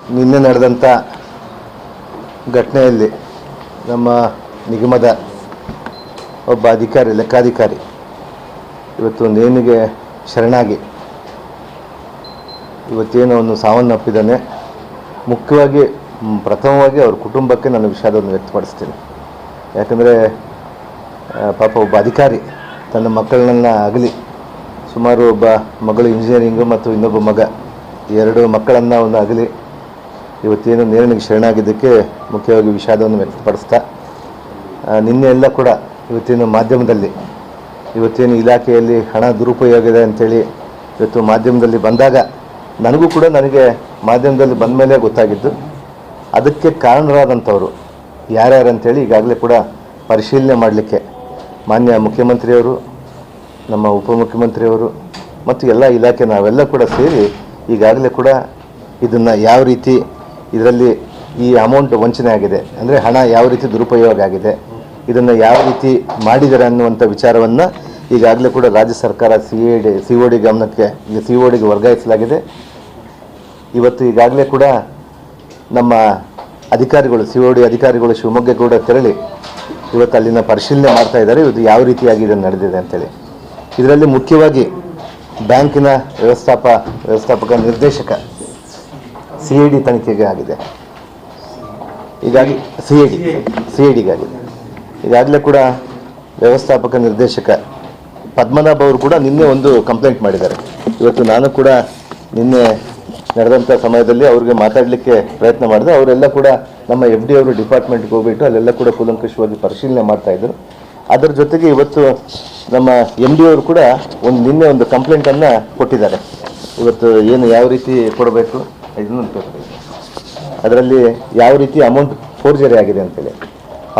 ನಿನ್ನೆ ನಡೆದಂಥ ಘಟನೆಯಲ್ಲಿ ನಮ್ಮ ನಿಗಮದ ಒಬ್ಬ ಅಧಿಕಾರಿ, ಲೆಕ್ಕಾಧಿಕಾರಿ ಇವತ್ತು ನೇಣಿಗೆ ಶರಣಾಗಿ ಇವತ್ತೇನು ಅವನು ಸಾವನ್ನಪ್ಪಿದ್ದಾನೆ ಮುಖ್ಯವಾಗಿ ಪ್ರಥಮವಾಗಿ ಅವ್ರ ಕುಟುಂಬಕ್ಕೆ ನಾನು ವಿಷಾದವನ್ನು ವ್ಯಕ್ತಪಡಿಸ್ತೀನಿ. ಯಾಕಂದರೆ ಪಾಪ ಒಬ್ಬ ಅಧಿಕಾರಿ ತನ್ನ ಮಕ್ಕಳನ್ನ ಆಗಲಿ. ಸುಮಾರು ಒಬ್ಬ ಮಗಳು ಇಂಜಿನಿಯರಿಂಗು ಮತ್ತು ಇನ್ನೊಬ್ಬ ಮಗ. ಎರಡು ಮಕ್ಕಳನ್ನು ಒಂದು ಆಗಲಿ. ಇವತ್ತೇನು ನೇರನಿಗೆ ಶರಣಾಗಿದ್ದಕ್ಕೆ ಮುಖ್ಯವಾಗಿ ವಿಷಾದವನ್ನು ವ್ಯಕ್ತಪಡಿಸ್ತಾ ನಿನ್ನೆ ಎಲ್ಲ ಕೂಡ ಇವತ್ತೇನು ಮಾಧ್ಯಮದಲ್ಲಿ, ಇವತ್ತೇನು ಇಲಾಖೆಯಲ್ಲಿ ಹಣ ದುರುಪಯೋಗ ಇದೆ ಅಂತೇಳಿ ಇವತ್ತು ಮಾಧ್ಯಮದಲ್ಲಿ ಬಂದಾಗ ನನಗೂ ಕೂಡ ನನಗೆ ಮಾಧ್ಯಮದಲ್ಲಿ ಬಂದ ಮೇಲೆ ಗೊತ್ತಾಗಿದ್ದು, ಅದಕ್ಕೆ ಕಾರಣರಾದಂಥವ್ರು ಯಾರ್ಯಾರು ಅಂತೇಳಿ ಈಗಾಗಲೇ ಕೂಡ ಪರಿಶೀಲನೆ ಮಾಡಲಿಕ್ಕೆ ಮಾನ್ಯ ಮುಖ್ಯಮಂತ್ರಿಯವರು, ನಮ್ಮ ಉಪಮುಖ್ಯಮಂತ್ರಿಯವರು ಮತ್ತು ಎಲ್ಲ ಇಲಾಖೆ ನಾವೆಲ್ಲ ಕೂಡ ಸೇರಿ ಈಗಾಗಲೇ ಕೂಡ ಇದನ್ನು ಯಾವ ರೀತಿ ಇದರಲ್ಲಿ ಈ ಅಮೌಂಟ್ ವಂಚನೆ ಆಗಿದೆ, ಅಂದರೆ ಹಣ ಯಾವ ರೀತಿ ದುರುಪಯೋಗ ಆಗಿದೆ, ಇದನ್ನು ಯಾವ ರೀತಿ ಮಾಡಿದ್ದಾರೆ ಅನ್ನುವಂಥ ವಿಚಾರವನ್ನು ಈಗಾಗಲೇ ಕೂಡ ರಾಜ್ಯ ಸರ್ಕಾರ C A D C O D ಗಮನಕ್ಕೆ ಸಿ ಒ ಡಿಗೆ ವರ್ಗಾಯಿಸಲಾಗಿದೆ. ಇವತ್ತು ಈಗಾಗಲೇ ಕೂಡ ನಮ್ಮ ಅಧಿಕಾರಿಗಳು ಸಿ ಒ ಡಿ ಅಧಿಕಾರಿಗಳು ಶಿವಮೊಗ್ಗ ಕೂಡ ತೆರಳಿ ಇವತ್ತು ಅಲ್ಲಿನ ಪರಿಶೀಲನೆ ಮಾಡ್ತಾ ಇದ್ದಾರೆ. ಇವತ್ತು ಯಾವ ರೀತಿಯಾಗಿ ಇದನ್ನು ನಡೆದಿದೆ ಅಂತೇಳಿ. ಇದರಲ್ಲಿ ಮುಖ್ಯವಾಗಿ ಬ್ಯಾಂಕಿನ ವ್ಯವಸ್ಥಾಪ, ವ್ಯವಸ್ಥಾಪಕ ನಿರ್ದೇಶಕ ಸಿ ಐ ಡಿ ತನಿಖೆಗೆ ಆಗಿದೆ. ಹೀಗಾಗಿ C I D, C I ಡಿಗಾಗಿದೆ ಈಗಾಗಲೇ ಕೂಡ ವ್ಯವಸ್ಥಾಪಕ ನಿರ್ದೇಶಕ ಪದ್ಮನಾಭ ಅವರು ಕೂಡ ನಿನ್ನೆ ಒಂದು ಕಂಪ್ಲೇಂಟ್ ಮಾಡಿದ್ದಾರೆ. ಇವತ್ತು ನಾನು ಕೂಡ ನಿನ್ನೆ ನಡೆದಂಥ ಸಮಯದಲ್ಲಿ ಅವ್ರಿಗೆ ಮಾತಾಡಲಿಕ್ಕೆ ಪ್ರಯತ್ನ ಮಾಡಿದೆ. ಅವರೆಲ್ಲ ಕೂಡ ನಮ್ಮ ಎಫ್ ಡಿ ಅವರು ಡಿಪಾರ್ಟ್ಮೆಂಟ್ಗೆ ಹೋಗ್ಬಿಟ್ಟು ಅಲ್ಲೆಲ್ಲ ಕೂಡ ಕೂಲಂಕಷವಾಗಿ ಪರಿಶೀಲನೆ ಮಾಡ್ತಾ ಇದ್ರು. ಅದರ ಜೊತೆಗೆ ಇವತ್ತು ನಮ್ಮ ಎಂ ಡಿ ಅವರು ಕೂಡ ಒಂದು ನಿನ್ನೆ ಒಂದು ಕಂಪ್ಲೇಂಟನ್ನು ಕೊಟ್ಟಿದ್ದಾರೆ. ಇವತ್ತು ಏನು ಯಾವ ರೀತಿ ಕೊಡಬೇಕು ಇದನ್ನು ಅದರಲ್ಲಿ ಯಾವ ರೀತಿ ಅಮೌಂಟ್ ಫೋರ್ಜರಿ ಆಗಿದೆ ಅಂತೇಳಿ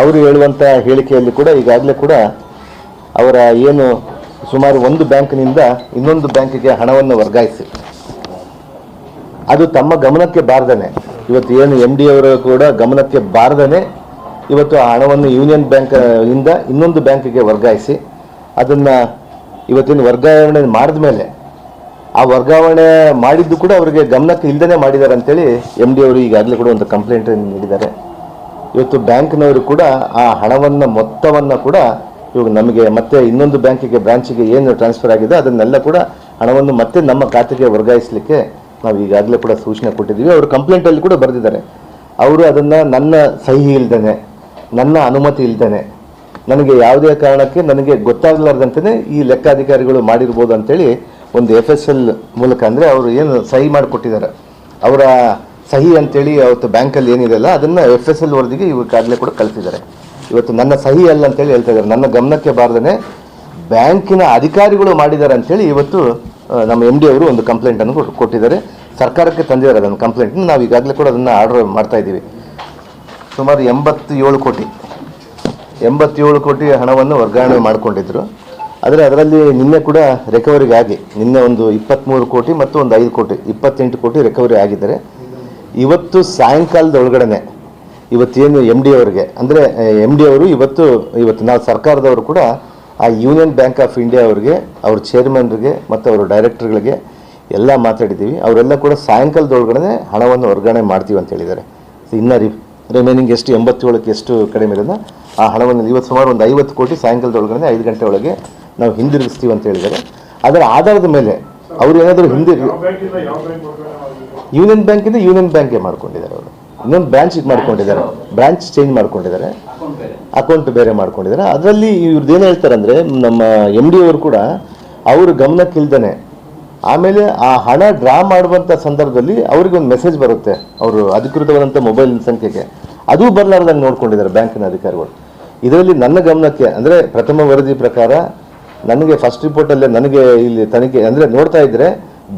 ಅವರು ಹೇಳುವಂಥ ಹೇಳಿಕೆಯಲ್ಲಿ ಕೂಡ ಈಗಾಗಲೇ ಕೂಡ ಅವರ ಏನು ಸುಮಾರು ಒಂದು ಬ್ಯಾಂಕ್ನಿಂದ ಇನ್ನೊಂದು ಬ್ಯಾಂಕಿಗೆ ಹಣವನ್ನು ವರ್ಗಾಯಿಸಿ. ಅದು ತಮ್ಮ ಗಮನಕ್ಕೆ ಬಾರ್ದನೆ. ಇವತ್ತು ಏನು ಎಂ ಡಿ ಅವರು ಕೂಡ ಗಮನಕ್ಕೆ ಬಾರದೇ ಇವತ್ತು ಆ ಹಣವನ್ನು ಯೂನಿಯನ್ ಬ್ಯಾಂಕ್ ಇಂದ ಇನ್ನೊಂದು ಬ್ಯಾಂಕಿಗೆ ವರ್ಗಾಯಿಸಿ, ಅದನ್ನು ಇವತ್ತಿನ ವರ್ಗಾವಣೆ ಮಾಡಿದ ಮೇಲೆ ಆ ವರ್ಗಾವಣೆ ಮಾಡಿದ್ದು ಕೂಡ ಅವರಿಗೆ ಗಮನಕ್ಕೆ ಇಲ್ಲದೇ ಮಾಡಿದ್ದಾರೆ ಅಂತೇಳಿ ಎಂ ಡಿ ಅವರು ಈಗಾಗಲೇ ಕೂಡ ಒಂದು ಕಂಪ್ಲೇಂಟ್ ನೀಡಿದ್ದಾರೆ. ಇವತ್ತು ಬ್ಯಾಂಕ್ನವರು ಕೂಡ ಆ ಹಣವನ್ನು, ಮೊತ್ತವನ್ನು ಕೂಡ ಇವಾಗ ನಮಗೆ ಮತ್ತೆ ಇನ್ನೊಂದು ಬ್ಯಾಂಕಿಗೆ, ಬ್ರಾಂಚಿಗೆ ಏನು ಟ್ರಾನ್ಸ್ಫರ್ ಆಗಿದೆ ಅದನ್ನೆಲ್ಲ ಕೂಡ ಹಣವನ್ನು ಮತ್ತೆ ನಮ್ಮ ಖಾತೆಗೆ ವರ್ಗಾಯಿಸಲಿಕ್ಕೆ ನಾವು ಈಗಾಗಲೇ ಕೂಡ ಸೂಚನೆ ಕೊಟ್ಟಿದ್ದೀವಿ. ಅವರು ಕಂಪ್ಲೇಂಟಲ್ಲಿ ಕೂಡ ಬರೆದಿದ್ದಾರೆ. ಅವರು ಅದನ್ನು ನನ್ನ ಸಹಿ ಇಲ್ದೇನೆ, ನನ್ನ ಅನುಮತಿ ಇಲ್ದೇನೆ, ನನಗೆ ಯಾವುದೇ ಕಾರಣಕ್ಕೆ ನನಗೆ ಗೊತ್ತಾಗಲಾರ್ದಂತೆ ಈ ಲೆಕ್ಕಾಧಿಕಾರಿಗಳು ಮಾಡಿರ್ಬೋದು ಅಂತೇಳಿ ಒಂದು ಎಫ್ ಎಸ್ ಎಲ್ ಮೂಲಕ ಅಂದರೆ ಅವರು ಏನು ಸಹಿ ಮಾಡಿಕೊಟ್ಟಿದ್ದಾರೆ. ಅವರ ಸಹಿ ಅಂತೇಳಿ ಅವತ್ತು ಬ್ಯಾಂಕಲ್ಲಿ ಏನಿದೆಯಲ್ಲ ಅದನ್ನು ಎಫ್ ಎಸ್ ಎಲ್ ವರದಿಗೆ ಇವಾಗಲೇ ಕೂಡ ಕಳಿಸಿದ್ದಾರೆ. ಇವತ್ತು ನನ್ನ ಸಹಿ ಅಲ್ಲ ಅಂತೇಳಿ ಹೇಳ್ತಾ ಇದ್ದಾರೆ. ನನ್ನ ಗಮನಕ್ಕೆ ಬಾರ್ದೇ ಬ್ಯಾಂಕಿನ ಅಧಿಕಾರಿಗಳು ಮಾಡಿದ್ದಾರೆ ಅಂತೇಳಿ ಇವತ್ತು ನಮ್ಮ ಎಂ ಡಿ ಅವರು ಒಂದು ಕಂಪ್ಲೇಂಟನ್ನು ಕೊಟ್ಟು- ಕೊಟ್ಟಿದ್ದಾರೆ. ಸರ್ಕಾರಕ್ಕೆ ತಂದಿದ್ದಾರೆ ಅದನ್ನು ಕಂಪ್ಲೇಂಟ್ ನಾವು ಈಗಾಗಲೇ ಕೂಡ ಅದನ್ನು ಆರ್ಡರ್ ಮಾಡ್ತಾ ಇದ್ದೀವಿ. ಸುಮಾರು ಎಂಬತ್ತೇಳು ಕೋಟಿ. ಎಂಬತ್ತೇಳು ಕೋಟಿ ಹಣವನ್ನು ವರ್ಗಾವಣೆ ಮಾಡಿಕೊಂಡಿದ್ದರು ಆದರೆ ಅದರಲ್ಲಿ ನಿನ್ನೆ ಕೂಡ ರಿಕವರಿಗೆ ಆಗಿ. ನಿನ್ನೆ ಒಂದು ಇಪ್ಪತ್ತ್ಮೂರು ಕೋಟಿ ಮತ್ತು ಒಂದು ಐದು ಕೋಟಿ, ಇಪ್ಪತ್ತೆಂಟು ಕೋಟಿ ರಿಕವರಿ ಆಗಿದ್ದಾರೆ. ಇವತ್ತು ಸಾಯಂಕಾಲದ ಒಳಗಡೆ ಇವತ್ತೇನು ಎಂ ಡಿ ಅವರಿಗೆ, ಅಂದರೆ ಎಂ ಡಿ ಅವರು ಇವತ್ತು ಇವತ್ತು ನಾವು ಸರ್ಕಾರದವರು ಕೂಡ ಆ ಯೂನಿಯನ್ ಬ್ಯಾಂಕ್ ಆಫ್ ಇಂಡಿಯಾ ಅವರಿಗೆ ಅವ್ರ ಚೇರ್ಮನ್ರಿಗೆ ಮತ್ತು ಅವರ ಡೈರೆಕ್ಟರ್ಗಳಿಗೆ ಎಲ್ಲ ಮಾತಾಡಿದ್ದೀವಿ. ಅವರೆಲ್ಲ ಕೂಡ ಸಾಯಂಕಾಲದೊಳಗಡೆ ಹಣವನ್ನು ವರ್ಗಾವಣೆ ಮಾಡ್ತೀವಿ ಅಂತ ಹೇಳಿದ್ದಾರೆ. ಇನ್ನು ರಿ ರಿಮೈನಿಂಗ್ ಎಷ್ಟು ಎಂಬತ್ತೇಳಕ್ಕೆ ಎಷ್ಟು ಕಡಿಮೆ ಇರೋದ ಆ ಹಣವನ್ನು ಇವತ್ತು ಸುಮಾರು ಒಂದು ಐವತ್ತು ಕೋಟಿ ಸಾಯಂಕಾಲದೊಳಗಡೆ ಐದು ಗಂಟೆ ಒಳಗೆ ನಾವು ಹಿಂದಿರುಗಿಸ್ತೀವಿ ಅಂತ ಹೇಳಿದ್ದಾರೆ. ಅದರ ಆಧಾರದ ಮೇಲೆ ಅವರು ಏನಾದರೂ ಹಿಂದಿರು ಯೂನಿಯನ್ ಬ್ಯಾಂಕಿಂದ ಯೂನಿಯನ್ ಬ್ಯಾಂಕ್ಗೆ ಮಾಡ್ಕೊಂಡಿದ್ದಾರೆ ಅವರು. ಇನ್ನೊಂದು ಬ್ರಾಂಚಿಗೆ ಮಾಡ್ಕೊಂಡಿದ್ದಾರೆ. ಬ್ರಾಂಚ್ ಚೇಂಜ್ ಮಾಡ್ಕೊಂಡಿದ್ದಾರೆ. ಅಕೌಂಟ್ ಬೇರೆ. ಮಾಡ್ಕೊಂಡಿದ್ದಾರೆ. ಅದರಲ್ಲಿ ಇವ್ರದ್ದು ಏನು ಹೇಳ್ತಾರೆ ಅಂದರೆ ನಮ್ಮ ಎಂ ಡಿ ಅವರು ಕೂಡ ಅವರು ಗಮನಕ್ಕಿಲ್ದೇ ಆಮೇಲೆ ಆ ಹಣ ಡ್ರಾ ಮಾಡುವಂಥ ಸಂದರ್ಭದಲ್ಲಿ ಅವ್ರಿಗೆ ಒಂದು ಮೆಸೇಜ್ ಬರುತ್ತೆ. ಅವರು ಅಧಿಕೃತವಾದಂಥ ಮೊಬೈಲ್ ಸಂಖ್ಯೆಗೆ. ಅದು ಬರಲಾರ್ದಂಗೆ ನೋಡ್ಕೊಂಡಿದ್ದಾರೆ ಬ್ಯಾಂಕಿನ ಅಧಿಕಾರಿಗಳು. ಇದರಲ್ಲಿ ನನ್ನ ಗಮನಕ್ಕೆ ಅಂದರೆ ಪ್ರಥಮ ವರದಿ ಪ್ರಕಾರ ನನಗೆ ಫಸ್ಟ್ ರಿಪೋರ್ಟಲ್ಲೇ ನನಗೆ ಇಲ್ಲಿ ತನಿಖೆ ಅಂದರೆ ನೋಡ್ತಾ ಇದ್ದರೆ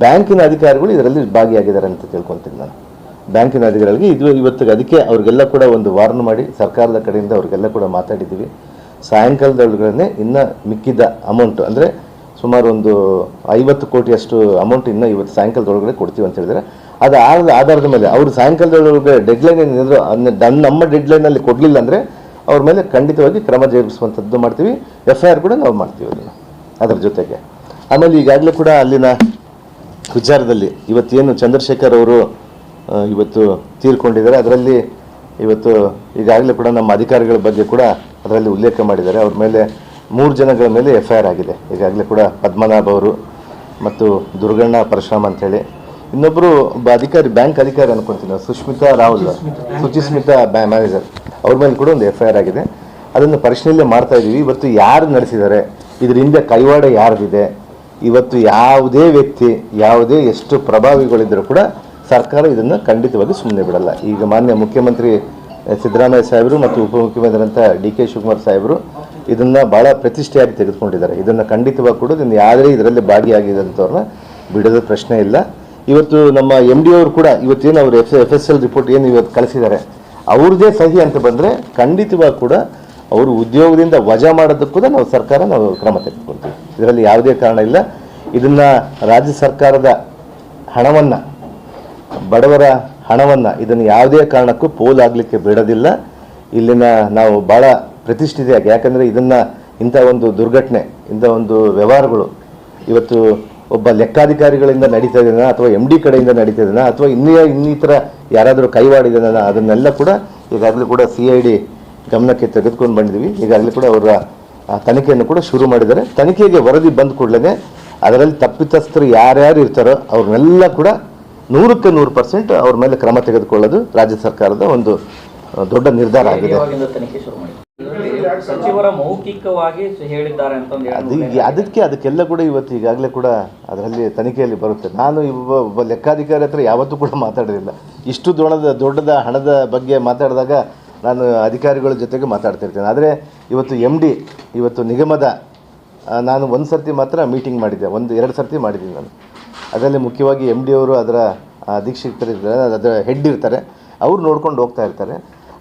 ಬ್ಯಾಂಕಿನ ಅಧಿಕಾರಿಗಳು ಇದರಲ್ಲಿ ಭಾಗಿಯಾಗಿದ್ದಾರೆ ಅಂತ ತಿಳ್ಕೊತೀನಿ ನಾನು. ಬ್ಯಾಂಕಿನ ಅಧಿಕಾರಿಗಳಿಗೆ ಇದು ಇವತ್ತಿಗೆ ಅದಕ್ಕೆ ಅವ್ರಿಗೆಲ್ಲ ಕೂಡ ಒಂದು ವಾರ್ನ್ ಮಾಡಿ, ಸರ್ಕಾರದ ಕಡೆಯಿಂದ ಅವ್ರಿಗೆಲ್ಲ ಕೂಡ ಮಾತಾಡಿದ್ದೀವಿ. ಸಾಯಂಕಾಲದೊಳಗಡೆ ಇನ್ನು ಮಿಕ್ಕಿದ ಅಮೌಂಟ್ ಅಂದರೆ ಸುಮಾರು ಒಂದು ಐವತ್ತು ಕೋಟಿಯಷ್ಟು ಅಮೌಂಟ್ ಇನ್ನು ಇವತ್ತು ಸಾಯಂಕಾಲದೊಳಗಡೆ ಕೊಡ್ತೀವಿ ಅಂತ ಹೇಳಿದರೆ ಅದು ಆದ ಆಧಾರದ ಮೇಲೆ ಅವರು ಸಾಯಂಕಾಲದೊಳಗೆ ಡೆಡ್ಲೈನ್ ಏನಿದ್ರು ಅದನ್ನ ನಮ್ಮ ಡೆಡ್ಲೈನಲ್ಲಿ ಕೊಡಲಿಲ್ಲ ಅಂದರೆ ಅವ್ರ ಮೇಲೆ ಖಂಡಿತವಾಗಿ ಕ್ರಮ ಜರುಗಿಸುವಂಥದ್ದು ಮಾಡ್ತೀವಿ. ಎಫ್ ಐ ಆರ್ ಕೂಡ ನಾವು ಮಾಡ್ತೀವಿ ಅದನ್ನು, ಅದರ ಜೊತೆಗೆ. ಆಮೇಲೆ ಈಗಾಗಲೇ ಕೂಡ ಅಲ್ಲಿನ ವಿಚಾರದಲ್ಲಿ ಇವತ್ತೇನು ಚಂದ್ರಶೇಖರ್ ಅವರು ಇವತ್ತು ತೀರ್ಕೊಂಡಿದ್ದಾರೆ. ಅದರಲ್ಲಿ ಇವತ್ತು ಈಗಾಗಲೇ ಕೂಡ ನಮ್ಮ ಅಧಿಕಾರಿಗಳ ಬಗ್ಗೆ ಕೂಡ ಅದರಲ್ಲಿ ಉಲ್ಲೇಖ ಮಾಡಿದ್ದಾರೆ. ಅವ್ರ ಮೇಲೆ ಮೂರು ಜನಗಳ ಮೇಲೆ ಎಫ್ ಐ ಆರ್ ಆಗಿದೆ. ಈಗಾಗಲೇ ಕೂಡ ಪದ್ಮನಾಭ ಅವರು ಮತ್ತು ದುರ್ಗಣ್ಣ ಪರಶುರಾಮ್ ಅಂತೇಳಿ ಇನ್ನೊಬ್ಬರು ಒಬ್ಬ ಅಧಿಕಾರಿ ಬ್ಯಾಂಕ್ ಅಧಿಕಾರಿ ಅನ್ಕೊಂತೀನಿ ನಾವು, ಸುಷ್ಮಿತಾ ರಾಹುಲ್. ಸುಚಿಸ್ಮಿತಾ ಬ್ಯಾ ಮ್ಯಾನೇಜರ್. ಅವ್ರ ಮೇಲೆ ಕೂಡ ಒಂದು ಎಫ್ ಐ ಆರ್ ಆಗಿದೆ. ಅದನ್ನು ಪರಿಶೀಲನೆ ಮಾಡ್ತಾ ಇದ್ದೀವಿ. ಇವತ್ತು ಯಾರು ನಡೆಸಿದ್ದಾರೆ? ಇದರ ಹಿಂದೆ ಕೈವಾಡ ಯಾರಿದೆ ಇವತ್ತು ಯಾವುದೇ ವ್ಯಕ್ತಿ ಯಾವುದೇ ಎಷ್ಟು ಪ್ರಭಾವಿಗಳಿದ್ದರೂ ಕೂಡ ಸರ್ಕಾರ ಇದನ್ನು ಖಂಡಿತವಾಗಿ ಸುಮ್ಮನೆ ಬಿಡಲ್ಲ. ಈಗ ಮಾನ್ಯ ಮುಖ್ಯಮಂತ್ರಿ ಸಿದ್ದರಾಮಯ್ಯ ಸಾಹೇಬರು ಮತ್ತು ಉಪಮುಖ್ಯಮಂತ್ರಿ ಅಂತ ಡಿ ಕೆ ಶಿವಕುಮಾರ್ ಸಾಹೇಬರು ಇದನ್ನು ಭಾಳ ಪ್ರತಿಷ್ಠೆಯಾಗಿ ತೆಗೆದುಕೊಂಡಿದ್ದಾರೆ. ಇದನ್ನು ಖಂಡಿತವಾಗಿ ಕೂಡ ಇದನ್ನು ಯಾವುದೇ ಇದರಲ್ಲಿ ಭಾಗಿಯಾಗಿದ್ದಂಥವ್ರನ್ನ ಬಿಡೋದ ಪ್ರಶ್ನೆ ಇಲ್ಲ. ಇವತ್ತು ನಮ್ಮ ಎಂ ಡಿ ಅವರು ಕೂಡ ಇವತ್ತೇನು ಅವರು F F S L report ಏನು ಇವತ್ತು ಕಳಿಸಿದ್ದಾರೆ. ಅವ್ರದ್ದೇ ಸಹಿ ಅಂತ ಬಂದರೆ ಖಂಡಿತವಾಗಿ ಕೂಡ ಅವರು ಉದ್ಯೋಗದಿಂದ ವಜಾ ಮಾಡೋದಕ್ಕೂ ಕೂಡ ನಾವು ಸರ್ಕಾರ ನಾವು ಕ್ರಮ ತೆಗೆದುಕೊಳ್ತೀವಿ. ಇದರಲ್ಲಿ ಯಾವುದೇ ಕಾರಣ ಇಲ್ಲ. ಇದನ್ನು ರಾಜ್ಯ ಸರ್ಕಾರದ ಹಣವನ್ನು ಬಡವರ ಹಣವನ್ನು, ಇದನ್ನು ಯಾವುದೇ ಕಾರಣಕ್ಕೂ ಪೋಲಾಗಲಿಕ್ಕೆ ಬಿಡೋದಿಲ್ಲ. ಇಲ್ಲಿನ ನಾವು ಭಾಳ ಪ್ರತಿಷ್ಠಿತೆಯಾಗಿ, ಯಾಕಂದರೆ ಇದನ್ನು ಇಂಥ ಒಂದು ದುರ್ಘಟನೆ, ಇಂಥ ಒಂದು ವ್ಯವಹಾರಗಳು, ಇವತ್ತು ಒಬ್ಬ ಲೆಕ್ಕಾಧಿಕಾರಿಗಳಿಂದ ನಡೀತಾ ಇದೆಯಾ ಅಥವಾ ಎಂ ಡಿ ಕಡೆಯಿಂದ ನಡೀತಾ ಇದೆಯಾ ಅಥವಾ ಇನ್ನೇ ಇನ್ನಿತರ ಯಾರಾದರೂ ಕೈವಾಡಿದನ ಅದನ್ನೆಲ್ಲ ಕೂಡ ಈಗಾಗಲೇ ಕೂಡ ಸಿ ಐ ಡಿ ಗಮನಕ್ಕೆ ತೆಗೆದುಕೊಂಡು ಬಂದಿದ್ದೀವಿ ಈಗಾಗಲೇ ಕೂಡ ಅವರ ತನಿಖೆಯನ್ನು ಕೂಡ ಶುರು ಮಾಡಿದ್ದಾರೆ. ತನಿಖೆಗೆ ವರದಿ ಬಂದ ಕೂಡಲೇ ಅದರಲ್ಲಿ ತಪ್ಪಿತಸ್ಥರು ಯಾರ್ಯಾರು ಇರ್ತಾರೋ ಅವ್ರನ್ನೆಲ್ಲ ಕೂಡ ನೂರಕ್ಕೆ ನೂರು ಪರ್ಸೆಂಟ್ ಅವ್ರ ಮೇಲೆ ಕ್ರಮ ತೆಗೆದುಕೊಳ್ಳೋದು ರಾಜ್ಯ ಸರ್ಕಾರದ ಒಂದು ದೊಡ್ಡ ನಿರ್ಧಾರ ಆಗಿದೆ. ಸಚಿವರ ಮೌಖಿಕವಾಗಿ ಹೇಳಿದ್ದಾರೆ ಅದು ಅದಕ್ಕೆ ಅದಕ್ಕೆಲ್ಲ ಕೂಡ ಇವತ್ತು ಈಗಾಗಲೇ ಕೂಡ ಅದರಲ್ಲಿ ತನಿಖೆಯಲ್ಲಿ ಬರುತ್ತೆ. ನಾನು ಒಬ್ಬ ಲೆಕ್ಕಾಧಿಕಾರಿ ಹತ್ರ ಯಾವತ್ತೂ ಕೂಡ ಮಾತಾಡಿರಲಿಲ್ಲ ಇಷ್ಟು ದೊಡ್ಡದ ದೊಡ್ಡದ ಹಣದ ಬಗ್ಗೆ ಮಾತಾಡಿದಾಗ ನಾನು ಅಧಿಕಾರಿಗಳ ಜೊತೆಗೆ ಮಾತಾಡ್ತಿರ್ತೇನೆ. ಆದರೆ ಇವತ್ತು ಎಂ ಡಿ ಇವತ್ತು ನಿಗಮದ ನಾನು ಒಂದು ಸರ್ತಿ ಮಾತ್ರ ಮೀಟಿಂಗ್ ಮಾಡಿದ್ದೆ. ಒಂದು ಎರಡು ಸರ್ತಿ ಮಾಡಿದ್ದೀನಿ ನಾನು. ಅದರಲ್ಲಿ ಮುಖ್ಯವಾಗಿ ಎಂ ಡಿ ಅವರು ಅದರ ಅಧೀಕ್ಷಕರಿರ್ತಾರೆ ಅದರ ಹೆಡ್ ಇರ್ತಾರೆ. ಅವ್ರು ನೋಡ್ಕೊಂಡು ಹೋಗ್ತಾ ಇರ್ತಾರೆ.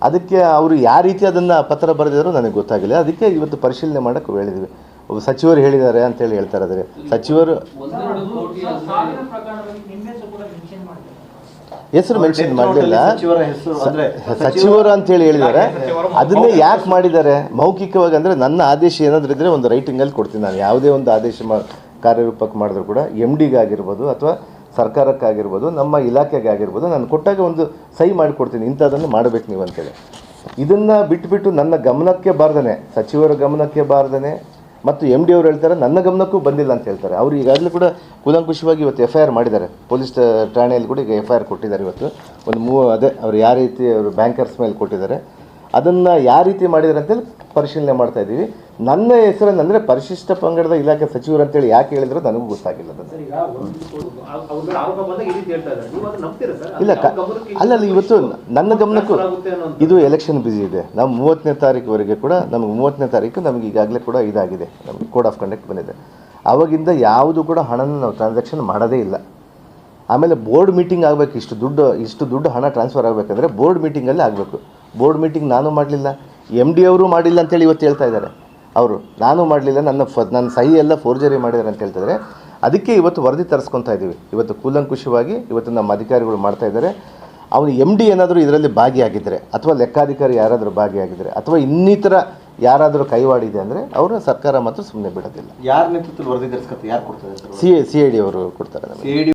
ಅದಕ್ಕೆ ಅವರು ಯಾವ ರೀತಿ ಅದನ್ನು ಪತ್ರ ಬರೆದಿದ್ರು ನನಗೆ ಗೊತ್ತಾಗಿಲ್ಲ. ಅದಕ್ಕೆ ಇವತ್ತು ಪರಿಶೀಲನೆ ಮಾಡೋಕ್ಕೆ ಹೇಳಿದ್ವಿ. ಒಬ್ಬ ಸಚಿವರು ಹೇಳಿದ್ದಾರೆ ಅಂತೇಳಿ ಹೇಳ್ತಾರೆ ಆದರೆ ಸಚಿವರು ಹೆಸರು ಮೆನ್ಷನ್ ಮಾಡಲಿಲ್ಲ. ಸಚಿವರ ಅಂದ್ರೆ ಅಂತೇಳಿ ಹೇಳಿದ್ದಾರೆ. ಅದನ್ನೇ ಯಾಕೆ ಮಾಡಿದ್ದಾರೆ? ಮೌಖಿಕವಾಗಿ ಅಂದರೆ ನನ್ನ ಆದೇಶ ಏನಾದರೂ ಇದ್ದರೆ ಒಂದು ರೈಟಿಂಗಲ್ಲಿ ಕೊಡ್ತೀನಿ ನಾನು. ಯಾವುದೇ ಒಂದು ಆದೇಶ ಮಾ ಕಾರ್ಯರೂಪಕ್ಕೆ ಮಾಡಿದ್ರು ಕೂಡ ಎಂ ಡಿಗಾಗಿರ್ಬೋದು ಅಥವಾ ಸರ್ಕಾರಕ್ಕಾಗಿರ್ಬೋದು, ನಮ್ಮ ಇಲಾಖೆಗೆ ಆಗಿರ್ಬೋದು ನಾನು ಕೊಟ್ಟಾಗ ಒಂದು ಸಹಿ ಮಾಡಿಕೊಡ್ತೀನಿ, ಇಂಥದ್ದನ್ನು ಮಾಡಬೇಕು ನೀವು ಅಂತೇಳಿ. ಇದನ್ನು ಬಿಟ್ಬಿಟ್ಟು ನನ್ನ ಗಮನಕ್ಕೆ ಬಾರ್ದನೆ, ಸಚಿವರ ಗಮನಕ್ಕೆ ಬಾರ್ದನೆ, ಮತ್ತು ಎಂ ಡಿ ಅವರು ಹೇಳ್ತಾರೆ, ನನ್ನ ಗಮನಕ್ಕೂ ಬಂದಿಲ್ಲ ಅಂತ ಹೇಳ್ತಾರೆ. ಅವರು ಈಗಾಗಲೇ ಕೂಡ ಕೂಲಂಕುಷವಾಗಿ ಇವತ್ತು ಎಫ್ ಐ ಆರ್ ಮಾಡಿದ್ದಾರೆ. ಪೊಲೀಸ್ ಠಾಣೆಯಲ್ಲಿ ಕೂಡ ಈಗ ಎಫ್ ಐ ಆರ್ ಕೊಟ್ಟಿದ್ದಾರೆ ಇವತ್ತು. ಒಂದು ಮೂ, ಅದೇ, ಅವರು ಯಾವ ರೀತಿ, ಅವರು ಬ್ಯಾಂಕರ್ಸ್ ಮೇಲೆ ಕೊಟ್ಟಿದ್ದಾರೆ. ಅದನ್ನು ಯಾವ ರೀತಿ ಮಾಡಿದ್ದಾರೆ ಅಂತೇಳಿ ಪರಿಶೀಲನೆ ಮಾಡ್ತಾ ಇದ್ದೀವಿ. ನನ್ನ ಹೆಸರನ್ನು ಅಂದರೆ ಪರಿಶಿಷ್ಟ ಪಂಗಡದ ಇಲಾಖೆ ಸಚಿವರು ಅಂತೇಳಿ ಯಾಕೆ ಹೇಳಿದ್ರು ನನಗೂ ಗೊತ್ತಾಗಿಲ್ಲ ಇಲ್ಲ ಕ- ಅಲ್ಲ ಅಲ್ಲ ಇವತ್ತು ನನ್ನ ಗಮನಕ್ಕೂ. ಇದು ಎಲೆಕ್ಷನ್ ಬ್ಯುಸಿ ಇದೆ. ನಾವು ಮೂವತ್ತನೇ ತಾರೀಕುವರೆಗೆ ಕೂಡ ನಮಗೆ ಮೂವತ್ತನೇ ತಾರೀಕು ನಮಗೆ ಈಗಾಗಲೇ ಕೂಡ ಇದಾಗಿದೆ. ನಮಗೆ ಕೋಡ್ ಆಫ್ ಕಂಡಕ್ಟ್ ಬಂದಿದೆ. ಆವಾಗಿಂದ ಯಾವುದು ಕೂಡ ಹಣನ ನಾವು ಟ್ರಾನ್ಸಾಕ್ಷನ್ ಮಾಡೋದೇ ಇಲ್ಲ. ಆಮೇಲೆ ಬೋರ್ಡ್ ಮೀಟಿಂಗ್ ಆಗಬೇಕು. ಇಷ್ಟು ದುಡ್ಡು ಇಷ್ಟು ದುಡ್ಡು ಹಣ ಟ್ರಾನ್ಸ್ಫರ್ ಆಗಬೇಕಂದ್ರೆ ಬೋರ್ಡ್ ಮೀಟಿಂಗಲ್ಲೇ ಆಗಬೇಕು. ಬೋರ್ಡ್ ಮೀಟಿಂಗ್ ನಾನು ಮಾಡಲಿಲ್ಲ. ಎಂ ಡಿ ಅವರು ಮಾಡಿಲ್ಲ ಅಂತೇಳಿ ಇವತ್ತು ಹೇಳ್ತಾ ಇದ್ದಾರೆ. ಅವರು ನಾನು ಮಾಡಲಿಲ್ಲ ನನ್ನ ಫ ನನ್ನ ಸಹಿ ಎಲ್ಲ ಫೋರ್ಜರಿ ಮಾಡಿದ್ದಾರೆ ಅಂತ ಹೇಳ್ತಿದ್ರೆ ಅದಕ್ಕೆ ಇವತ್ತು ವರದಿ ತರಿಸ್ಕೊತಾ ಇದ್ದೀವಿ. ಇವತ್ತು ಕೂಲಂಕುಷವಾಗಿ ಇವತ್ತು ನಮ್ಮ ಅಧಿಕಾರಿಗಳು ಮಾಡ್ತಾ ಇದ್ದಾರೆ. ಅವನು ಎಂ ಡಿ ಏನಾದರೂ ಇದರಲ್ಲಿ ಭಾಗಿಯಾಗಿದ್ದರೆ ಅಥವಾ ಲೆಕ್ಕಾಧಿಕಾರಿ ಯಾರಾದರೂ ಭಾಗಿಯಾಗಿದ್ದರೆ ಅಥವಾ ಇನ್ನಿತರ ಯಾರಾದರೂ ಕೈವಾಡಿದೆ ಅಂದರೆ ಅವರು ಸರ್ಕಾರ ಮಾತ್ರ ಸುಮ್ಮನೆ ಬಿಡೋದಿಲ್ಲ. ಯಾರ ನೇತೃತ್ವದಲ್ಲಿ ವರದಿ ತರಿಸ್ಕೊತಾರೆ ಯಾರು ಕೊಡ್ತಾರೆ ಸಿ ಸಿ ಐ ಡಿ ಅವರು ಕೊಡ್ತಾರೆ